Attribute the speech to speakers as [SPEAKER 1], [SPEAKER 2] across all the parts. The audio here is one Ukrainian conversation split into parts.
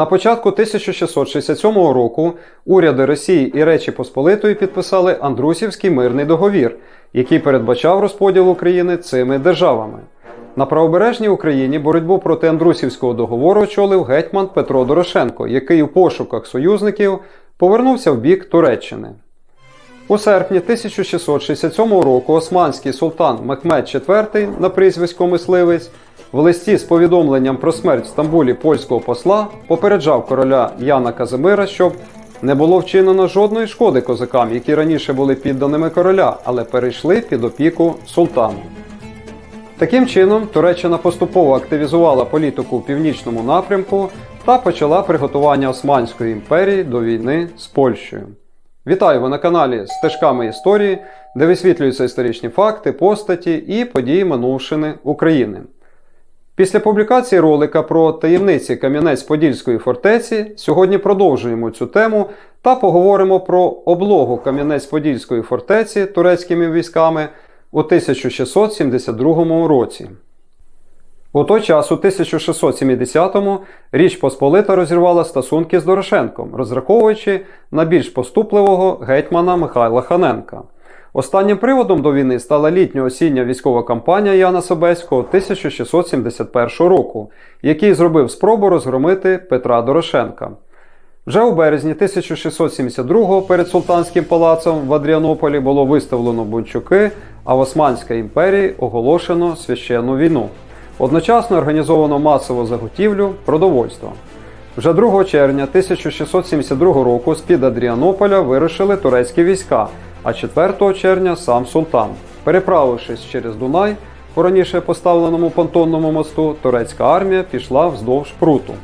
[SPEAKER 1] На початку 1667 року уряди Росії і Речі Посполитої підписали Андрусівський мирний договір, який передбачав розподіл України цими державами. На правобережній Україні боротьбу проти Андрусівського договору очолив гетьман Петро Дорошенко, який у пошуках союзників повернувся в бік Туреччини. У серпні 1667 року османський султан Мехмед IV на прізвисько Мисливець в листі з повідомленням про смерть в Стамбулі польського посла попереджав короля Яна Казимира, щоб не було вчинено жодної шкоди козакам, які раніше були підданими короля, але перейшли під опіку султану. Таким чином, Туреччина поступово активізувала політику в північному напрямку та почала приготування Османської імперії до війни з Польщею. Вітаю ви на каналі Стежками історії, де висвітлюються історичні факти, постаті і події минувшини України. Після публікації ролика про таємниці Кам'янець-Подільської фортеці сьогодні продовжуємо цю тему та поговоримо про облогу Кам'янець-Подільської фортеці турецькими військами у 1672 році. У той час, у 1670-му, Річ Посполита розірвала стосунки з Дорошенком, розраховуючи на більш поступливого гетьмана Михайла Ханенка. Останнім приводом до війни стала літньо-осіння військова кампанія Яна Собеського 1671 року, який зробив спробу розгромити Петра Дорошенка. Вже у березні 1672-го перед Султанським палацом в Адріанополі було виставлено бунчуки, а в Османській імперії оголошено священну війну. Одночасно організовано масову заготівлю продовольства. Вже 2 червня 1672 року з-під Адріанополя вирушили турецькі війська, а 4 червня сам султан. Переправившись через Дунай, по раніше поставленому понтонному мосту, турецька армія пішла вздовж пруту.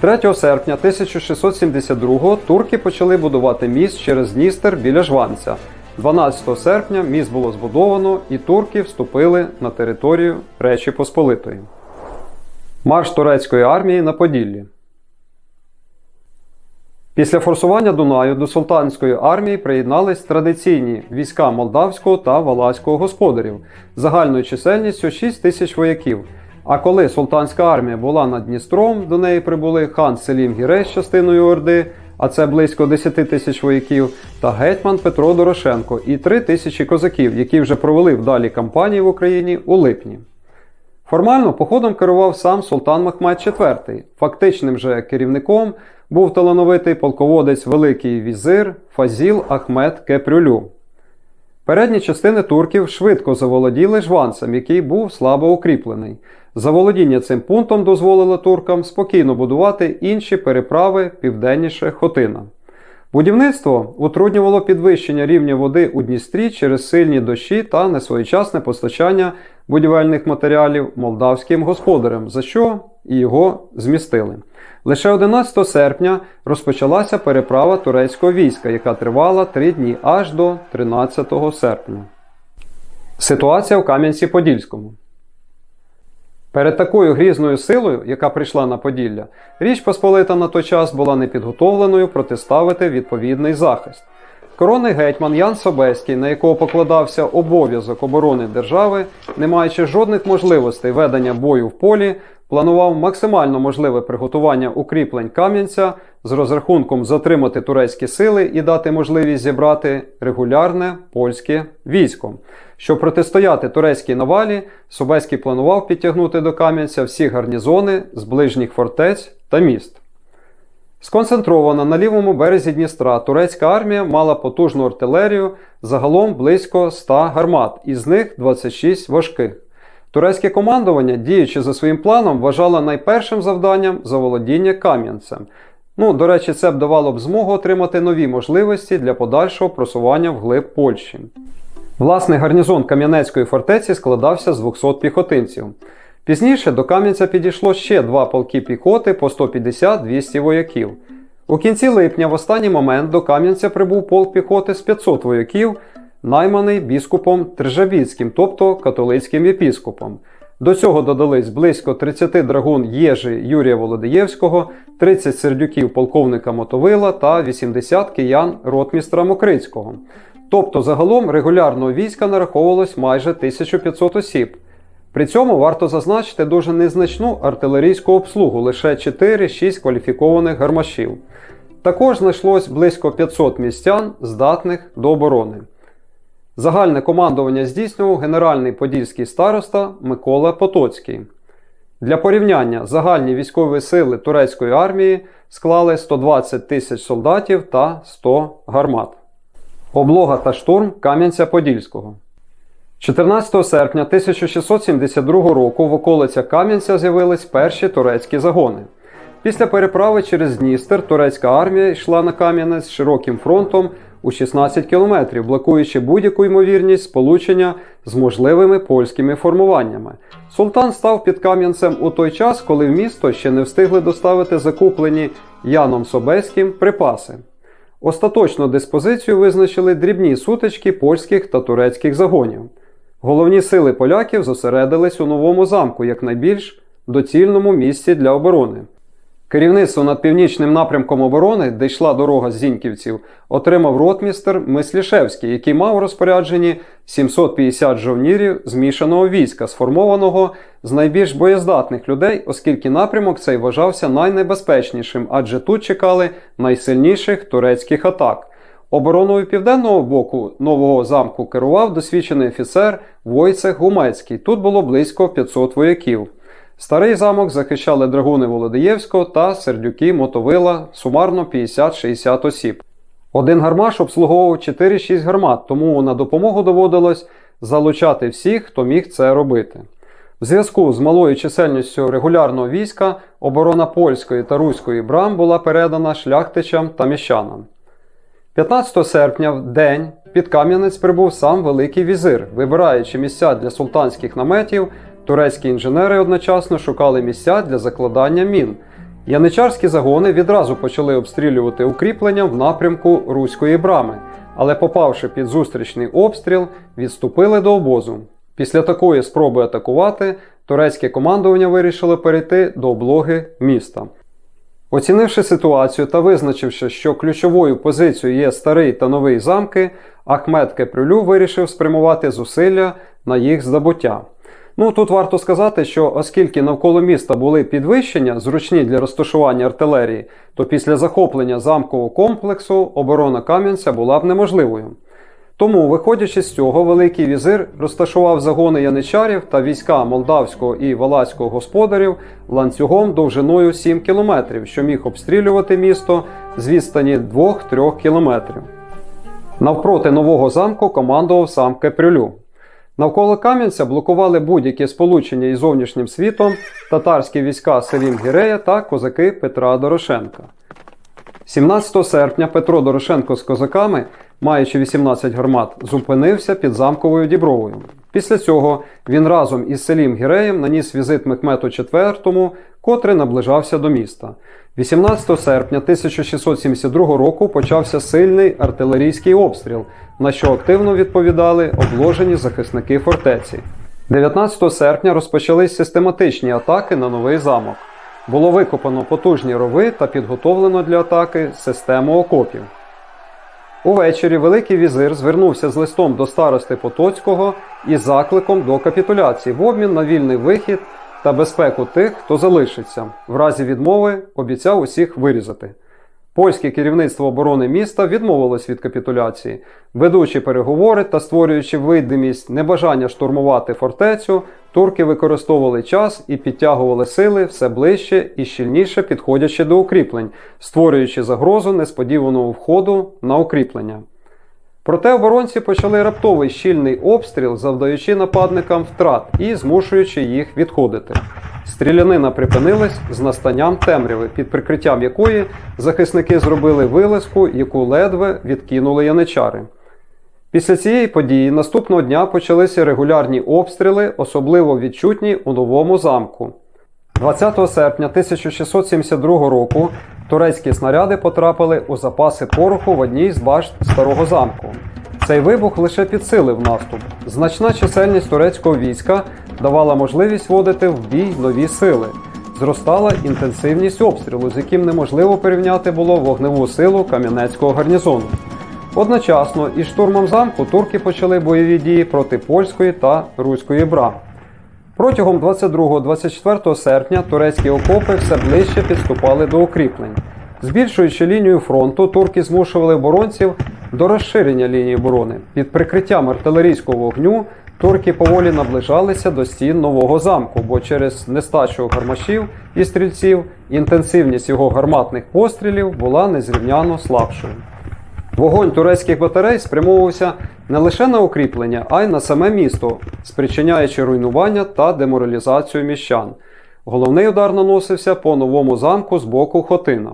[SPEAKER 1] 3 серпня 1672-го турки почали будувати міст через Дністер біля Жванця. 12 серпня міст було збудовано і турки вступили на територію Речі Посполитої. Марш турецької армії на Поділлі. Після форсування Дунаю до султанської армії приєднались традиційні війська молдавського та валаського господарів загальною чисельністю 6 тисяч вояків. А коли султанська армія була над Дністром, до неї прибули хан Селім Гірей з частиною Орди, а це близько 10 тисяч вояків, та гетьман Петро Дорошенко і 3 тисячі козаків, які вже провели вдалі кампанії в Україні у липні. Формально походом керував сам султан Махмед IV. Фактичним же керівником був талановитий полководець Великий візир Фазіл Ахмед Кепрюлю. Передні частини турків швидко заволоділи жванцем, який був слабо укріплений. Заволодіння цим пунктом дозволило туркам спокійно будувати інші переправи південніше Хотина. Будівництво утруднювало підвищення рівня води у Дністрі через сильні дощі та несвоєчасне постачання будівельних матеріалів молдавським господарям, за що і його змістили. Лише 11 серпня розпочалася переправа турецького війська, яка тривала три дні аж до 13 серпня. Ситуація в Кам'янці-Подільському. Перед такою грізною силою, яка прийшла на Поділля, Річ Посполита на той час була непідготовленою протиставити відповідний захист. Коронний гетьман Ян Собеський, на якого покладався обов'язок оборони держави, не маючи жодних можливостей ведення бою в полі, планував максимально можливе приготування укріплень Кам'янця з розрахунком затримати турецькі сили і дати можливість зібрати регулярне польське військо. Щоб протистояти турецькій навалі, Собеський планував підтягнути до Кам'янця всі гарнізони з ближніх фортець та міст. Сконцентрована на лівому березі Дністра, турецька армія мала потужну артилерію, загалом близько 100 гармат, із них 26 важких. Турецьке командування, діючи за своїм планом, вважало найпершим завданням заволодіння Кам'янцем. Ну, до речі, це б давало б змогу отримати нові можливості для подальшого просування вглиб Польщі. Власний гарнізон Кам'янецької фортеці складався з 200 піхотинців. Пізніше до Кам'янця підійшло ще два полки піхоти по 150-200 вояків. У кінці липня, в останній момент, до Кам'янця прибув полк піхоти з 500 вояків, найманий біскупом Трижавіцьким, тобто католицьким єпіскопом. До цього додались близько 30 драгун Єжи Юрія Володиєвського, 30 сердюків полковника Мотовила та 80 киян ротмістра Мокрицького. Тобто загалом регулярного війська нараховувалось майже 1500 осіб. При цьому варто зазначити дуже незначну артилерійську обслугу, лише 4-6 кваліфікованих гармашів. Також знайшлось близько 500 містян, здатних до оборони. Загальне командування здійснював генеральний подільський староста Микола Потоцький. Для порівняння загальні військові сили турецької армії склали 120 тисяч солдатів та 100 гармат. Облога та штурм Кам'янця-Подільського. 14 серпня 1672 року в околицях Кам'янця з'явились перші турецькі загони. Після переправи через Дністер турецька армія йшла на Кам'янець широким фронтом у 16 кілометрів, блокуючи будь-яку ймовірність сполучення з можливими польськими формуваннями. Султан став під Кам'янцем у той час, коли в місто ще не встигли доставити закуплені Яном Собеським припаси. Остаточну диспозицію визначили дрібні сутички польських та турецьких загонів. Головні сили поляків зосередились у новому замку як найбільш доцільному місці для оборони. Керівництво над північним напрямком оборони, де йшла дорога з Зіньківців, отримав ротмістер Мислішевський, який мав у розпорядженні 750 жовнірів змішаного війська, сформованого з найбільш боєздатних людей, оскільки напрямок цей вважався найнебезпечнішим, адже тут чекали найсильніших турецьких атак. Обороною південного боку нового замку керував досвідчений офіцер Войцех Гумецький. Тут було близько 500 вояків. Старий замок захищали драгуни Володиєвського та сердюки Мотовила, сумарно 50-60 осіб. Один гармаш обслуговував 4-6 гармат, тому на допомогу доводилось залучати всіх, хто міг це робити. В зв'язку з малою чисельністю регулярного війська оборона польської та руської брам була передана шляхтичам та міщанам. 15 серпня в день під Кам'янець прибув сам Великий візир. Вибираючи місця для султанських наметів, турецькі інженери одночасно шукали місця для закладання мін. Яничарські загони відразу почали обстрілювати укріплення в напрямку Руської брами, але, попавши під зустрічний обстріл, відступили до обозу. Після такої спроби атакувати, турецьке командування вирішило перейти до облоги міста. Оцінивши ситуацію та визначивши, що ключовою позицією є старий та новий замки, Ахмед Кепрюлю вирішив спрямувати зусилля на їх здобуття. Ну тут варто сказати, що оскільки навколо міста були підвищення, зручні для розташування артилерії, то після захоплення замкового комплексу оборона Кам'янця була б неможливою. Тому, виходячи з цього, Великий візир розташував загони яничарів та війська молдавського і валацького господарів ланцюгом довжиною 7 кілометрів, що міг обстрілювати місто з відстані 2-3 кілометрів. Навпроти нового замку командував сам Кепрюлю. Навколо Кам'янця блокували будь-які сполучення із зовнішнім світом татарські війська Селім Гірея та козаки Петра Дорошенка. 17 серпня Петро Дорошенко з козаками, маючи 18 гармат, зупинився під замковою дібровою. Після цього він разом із Селім Гіреєм наніс візит Мехмету IV, котрий наближався до міста. 18 серпня 1672 року почався сильний артилерійський обстріл, на що активно відповідали обложені захисники фортеці. 19 серпня розпочались систематичні атаки на новий замок. Було викопано потужні рови та підготовлено для атаки систему окопів. Увечері Великий візир звернувся з листом до старости Потоцького і закликом до капітуляції в обмін на вільний вихід та безпеку тих, хто залишиться. В разі відмови обіцяв усіх вирізати. Польське керівництво оборони міста відмовилось від капітуляції, ведучи переговори та створюючи видимість небажання штурмувати фортецю, турки використовували час і підтягували сили все ближче і щільніше підходячи до укріплень, створюючи загрозу несподіваного входу на укріплення. Проте оборонці почали раптовий щільний обстріл, завдаючи нападникам втрат і змушуючи їх відходити. Стрілянина припинилась з настанням темряви, під прикриттям якої захисники зробили вилазку, яку ледве відкинули яничари. Після цієї події наступного дня почалися регулярні обстріли, особливо відчутні у новому замку. 20 серпня 1672 року турецькі снаряди потрапили у запаси пороху в одній з башт старого замку. Цей вибух лише підсилив наступ. Значна чисельність турецького війська давала можливість вводити в бій нові сили. Зростала інтенсивність обстрілу, з яким неможливо порівняти було вогневу силу кам'янецького гарнізону. Одночасно із штурмом замку турки почали бойові дії проти польської та руської брам. Протягом 22-24 серпня турецькі окопи все ближче підступали до укріплень. Збільшуючи лінію фронту, турки змушували оборонців до розширення лінії оборони. Під прикриттям артилерійського вогню турки поволі наближалися до стін нового замку, бо через нестачу гармашів і стрільців інтенсивність його гарматних пострілів була незрівняно слабшою. Вогонь турецьких батарей спрямовувався не лише на укріплення, а й на саме місто, спричиняючи руйнування та деморалізацію міщан. Головний удар наносився по новому замку з боку Хотина.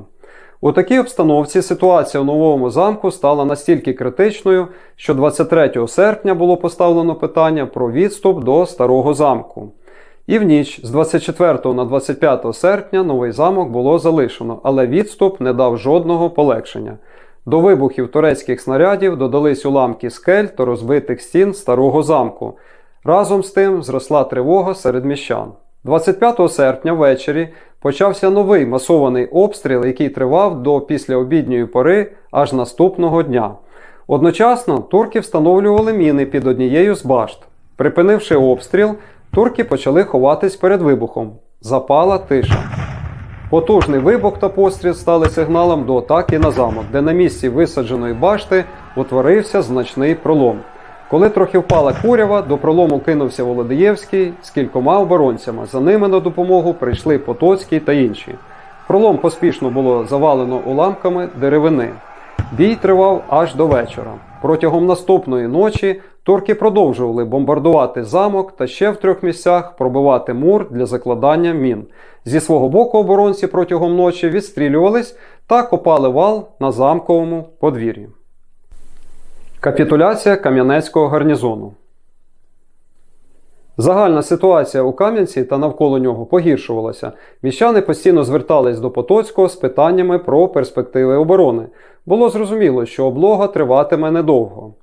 [SPEAKER 1] У такій обстановці ситуація у новому замку стала настільки критичною, що 23 серпня було поставлено питання про відступ до старого замку. І в ніч з 24 на 25 серпня новий замок було залишено, але відступ не дав жодного полегшення. До вибухів турецьких снарядів додались уламки скель та розбитих стін старого замку. Разом з тим зросла тривога серед міщан. 25 серпня ввечері почався новий масований обстріл, який тривав до післяобідньої пори аж наступного дня. Одночасно турки встановлювали міни під однією з башт. Припинивши обстріл, турки почали ховатись перед вибухом. Запала тиша. Потужний вибух та постріл стали сигналом до атаки на замок, де на місці висадженої башти утворився значний пролом. Коли трохи впала курява, до пролому кинувся Володиєвський з кількома оборонцями. За ними на допомогу прийшли Потоцький та інші. Пролом поспішно було завалено уламками деревини. Бій тривав аж до вечора. Протягом наступної ночі турки продовжували бомбардувати замок та ще в трьох місцях пробивати мур для закладання мін. Зі свого боку оборонці протягом ночі відстрілювались та копали вал на замковому подвір'ї. Капітуляція Кам'янецького гарнізону. Загальна ситуація у Кам'янці та навколо нього погіршувалася. Міщани постійно звертались до Потоцького з питаннями про перспективи оборони. Було зрозуміло, що облога триватиме недовго.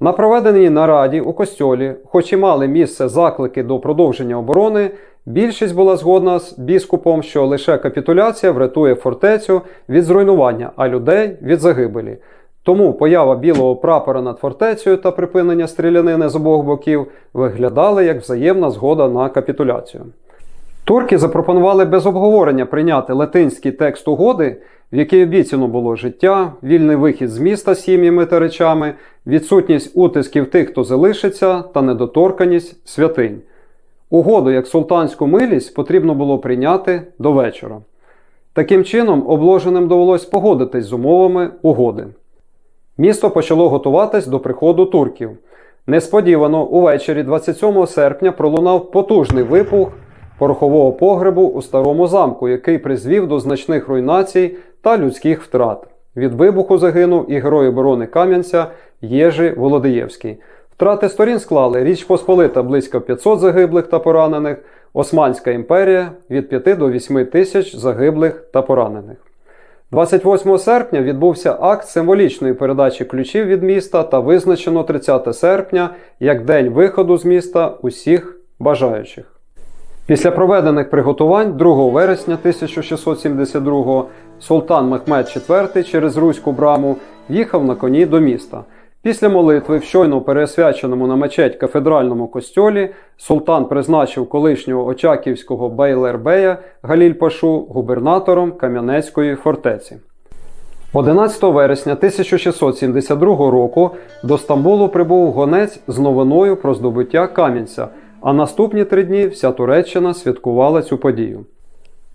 [SPEAKER 1] На проведеній нараді у костьолі, хоч і мали місце заклики до продовження оборони, більшість була згодна з біскупом, що лише капітуляція врятує фортецю від зруйнування, а людей від загибелі. Тому поява білого прапора над фортецею та припинення стрілянини з обох боків виглядали як взаємна згода на капітуляцію. Турки запропонували без обговорення прийняти латинський текст угоди, в якій обіцяно було життя, вільний вихід з міста сім'ями та речами, відсутність утисків тих, хто залишиться, та недоторканість святинь. Угоду як султанську милість потрібно було прийняти до вечора. Таким чином, обложеним довелось погодитись з умовами угоди. Місто почало готуватись до приходу турків. Несподівано, увечері 27 серпня пролунав потужний вибух порохового погребу у старому замку, який призвів до значних руйнацій та людських втрат. Від вибуху загинув і герой оборони Кам'янця Єжи Володиєвський. Втрати сторін склали Річ Посполита близько 500 загиблих та поранених, Османська імперія від 5 до 8 тисяч загиблих та поранених. 28 серпня відбувся акт символічної передачі ключів від міста та визначено 30 серпня як день виходу з міста усіх бажаючих. Після проведених приготувань 2 вересня 1672 султан Мехмед IV через Руську браму їхав на коні до міста. Після молитви в щойно пересвяченому на мечеть кафедральному костьолі султан призначив колишнього Очаківського Бейлербея Галіль Пашу губернатором Кам'янецької фортеці. 11 вересня 1672 року до Стамбулу прибув гонець з новиною про здобуття Кам'янця, а наступні три дні вся Туреччина святкувала цю подію.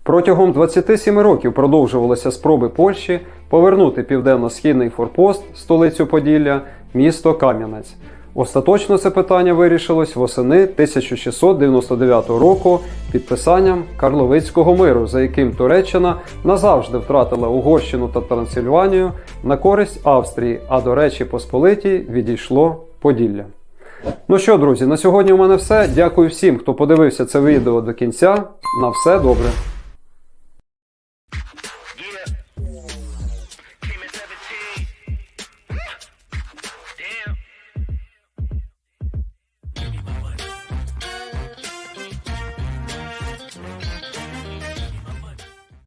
[SPEAKER 1] Протягом 27 років продовжувалися спроби Польщі повернути південно-східний форпост, столицю Поділля, місто Кам'янець. Остаточно це питання вирішилось восени 1699 року підписанням Карловицького миру, за яким Туреччина назавжди втратила Угорщину та Трансильванію на користь Австрії, а до Речі Посполитій відійшло Поділля. Ну що, друзі, на сьогодні у мене все. Дякую всім, хто подивився це відео до кінця. На все добре.